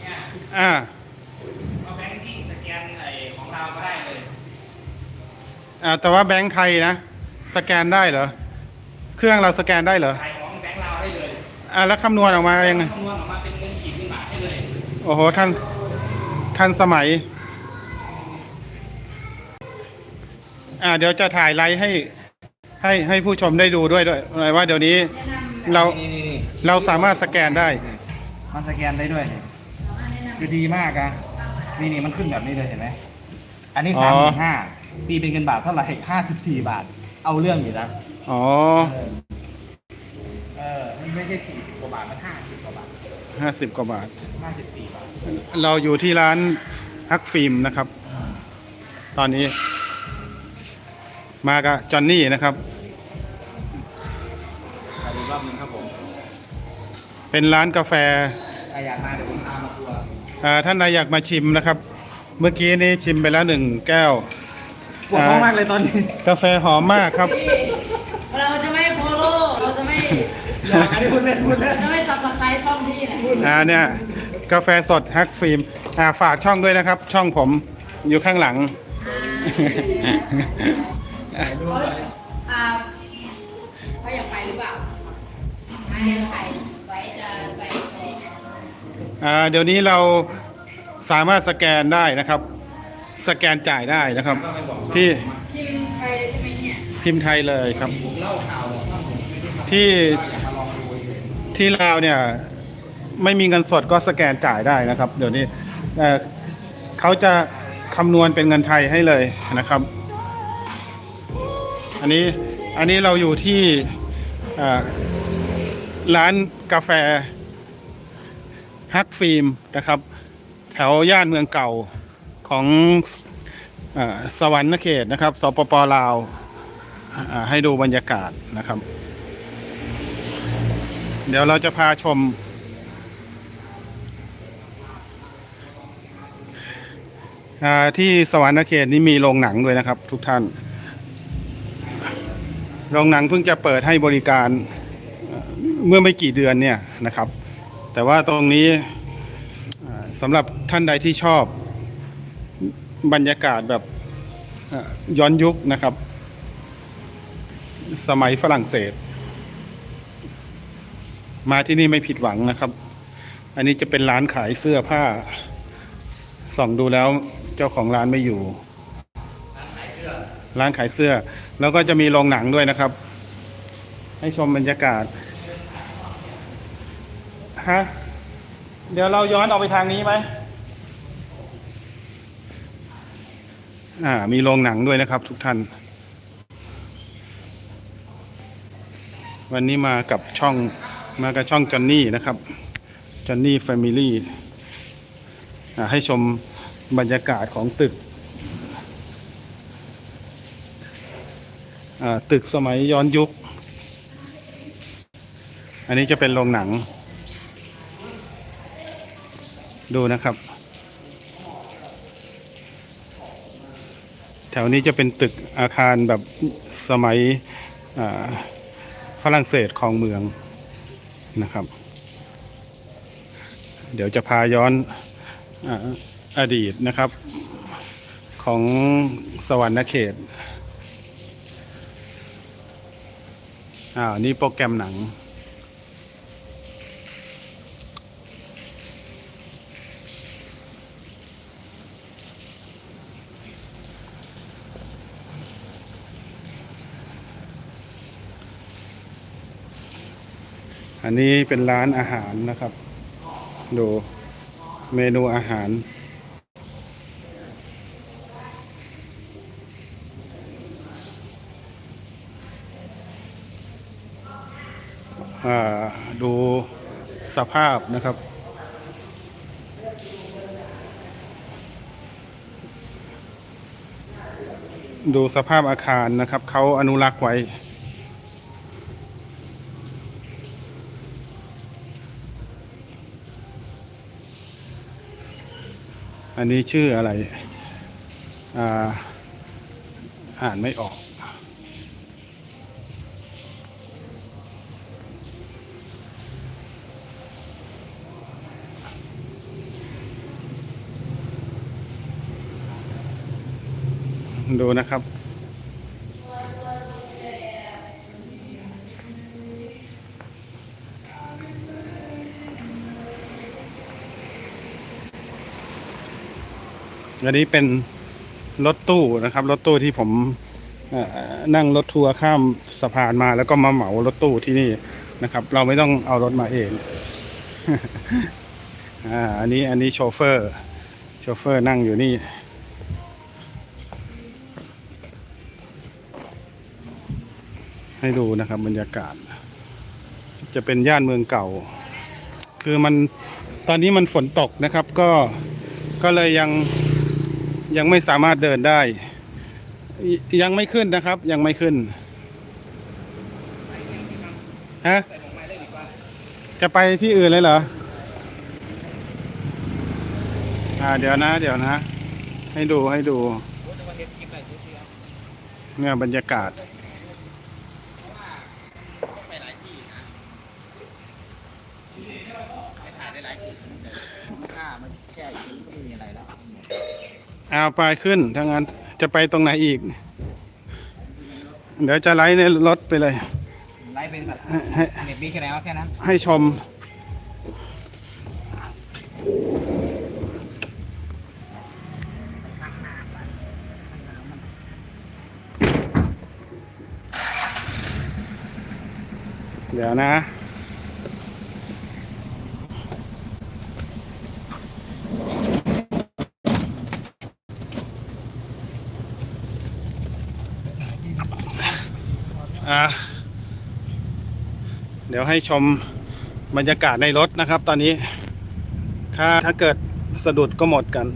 เนี่ยอ่าเอาแบงค์ที่สแกนไอ้ของเราก็ได้เลยอ่าแต่ว่าแบงค์ไทยนะ สแกนได้เหรอ เครื่องเราสแกนได้เหรอขายของแบงค์เราได้เลยอ่าแล้วคำนวณออกมายังไงคำนวณออกมาเป็นเงินกี่บาทให้เลย โอ้โหท่านท่านสมัย อ่าเดี๋ยวจะถ่ายไลฟ์ให้ ให้ให้ผู้ชมได้ดูด้วยด้วยอะไรว่าเดี๋ยวนี้แนะนำเรานี่นี่นี่เราสามารถสแกนได้ มันสแกนได้ด้วยเนี่ย คือดีมากอะนี่นี่มันขึ้นแบบนี้เลยเห็นไหมอันนี้อ๋สามอหมื่นห้าตีเป็นเงินบาทเท่าไหร่ห้าสิบสี่บาท เอาเรื่องอยู่นะอ๋อเออมันไม่ใช่สี่สิบกว่าบาท มันห้าสิบกว่าบาทห้าสิบกว่าบาท ห้าสิบสี่บาท เราอยู่ที่ร้านฮักฟิล์มนะครับ ตอนนี้ มากับจอนนี่นะครับขอดูรอบนึงครับผมเป็นร้านกาแฟ ใครอยากมาเดี๋ยวผมพามาทัวร์อ่า ท่านใดอยากมาชิมนะครับ เมื่อกี้นี้ชิมไปแล้วหนึ่งแก้วปวดท้องมากเลยตอนนี้ กาแฟหอมมากครับพี่เราจะไม่โฟโล่เราจะไม่อยากอันนี้พูดเล่นพูดเล่เรานจะไม่ซับสไครต์ช่องพี่นะอ่าเนี่ยกาแฟสดฮักฟิล์มอ่าฝากช่องด้วยนะครับ ช่องผมอยู่ข้างหลังเขาอ่าเขาอยากไปหรือเปล่าอ่าเดี๋ยวถ่ายไว้จะไปไปอ่า เดี๋ยวนี้เราสามารถสแกนได้นะครับ สแกนจ่ายได้นะครับ ที่พิมพ์ไทยเลยครับ ที่ที่เองที่ลาวเนี่ยไม่มีเงินสดก็สแกนจ่ายได้นะครับ เดี๋ยวนี้เขาจะคำนวณเป็นเงินไทยให้เลยนะครับ อันนี้อันนี้เราอยู่ที่ร้านกาแฟ ฮักฟิล์มนะครับ แถวย่านเมืองเก่าของอสวรรค์เขตนะครับสปปลาวให้ดูบรรยากาศนะครับ เดี๋ยวเราจะพาชม ที่สวรรค์เขตนี้มีโรงหนังด้วยนะครับ ทุกท่าน โรงหนังเพิ่งจะเปิดให้บริการเมื่อไม่กี่เดือนเนี่ยนะครับ แต่ว่าตรงนี้อ่าสำหรับท่านใดที่ชอบบรรยากาศแบบเอ่อย้อนยุคนะครับ สมัยฝรั่งเศส มาที่นี่ไม่ผิดหวังนะครับ อันนี้จะเป็นร้านขายเสื้อผ้า ส่องดูแล้วเจ้าของร้านไม่อยู่ ร้านขายเสื้อ แล้วก็จะมีโรงหนังด้วยนะครับ ให้ชมบรรยากาศ ฮะ เดี๋ยวเราย้อนออกไปทางนี้ไหม อ่า มีโรงหนังด้วยนะครับ ทุกท่าน วันนี้มากับช่อง มากับช่องจอนนี่นะครับจอนนี่แฟมิลี่ให้ชมบรรยากาศของตึกอ่าตึกสมัยย้อนยุค อันนี้จะเป็นโรงหนัง ดูนะครับ แถวนี้จะเป็นตึกอาคารแบบสมัยฝรั่งเศสของเมืองนะครับ เดี๋ยวจะพาย้อนออดีตนะครับ ของสวรรค์เขตอ่านี่โปรแกรมหนัง อันนี้เป็นร้านอาหารนะครับ ดูเมนูอาหารอ่าดูสภาพนะครับ ดูสภาพอาคารนะครับ เขาอนุรักษ์ไว้ อันนี้ชื่ออะไรอ่าอ่านไม่ออก ดูนะครับ อันนี้เป็นรถตู้นะครับ รถตู้ที่ผมนั่งรถทัวร์ข้ามสะพานมาแล้วก็มาเหมารถตู้ที่นี่นะครับ เราไม่ต้องเอารถมาเองอันนี้อันนี้โชเฟอร์ โชเฟอร์นั่งอยู่นี่ ให้ดูนะครับบรรยากาศ จะเป็นย่านเมืองเก่า คือมันตอนนี้มันฝนตกนะครับ ก็ก็เลยยัง ยังไม่สามารถเดินได้ ยังไม่ขึ้นนะครับ ยังไม่ขึ้นฮะจะไปที่อื่นเลยเหรออ่าเดี๋ยวนะ เดี๋ยวนะ ให้ดูให้ดู เนี่ยบรรยากาศค่ามันแช่อยู่ก็ไม่มีอะไรแล้ว เอาไปขึ้นถ้างั้นจะไปตรงไหนอีก เดี๋ยวจะไลฟ์ในรถไปเลย ไล่เป็นแบบให้เน็ตมีแค่ไหนวะแค่นั้น ให้ชม เดี๋ยวนะ อ่าเดี๋ยวให้ชมบรรยากาศในรถนะครับ ตอนนี้ ถ้าถ้าเกิดสะดุดก็หมดกัน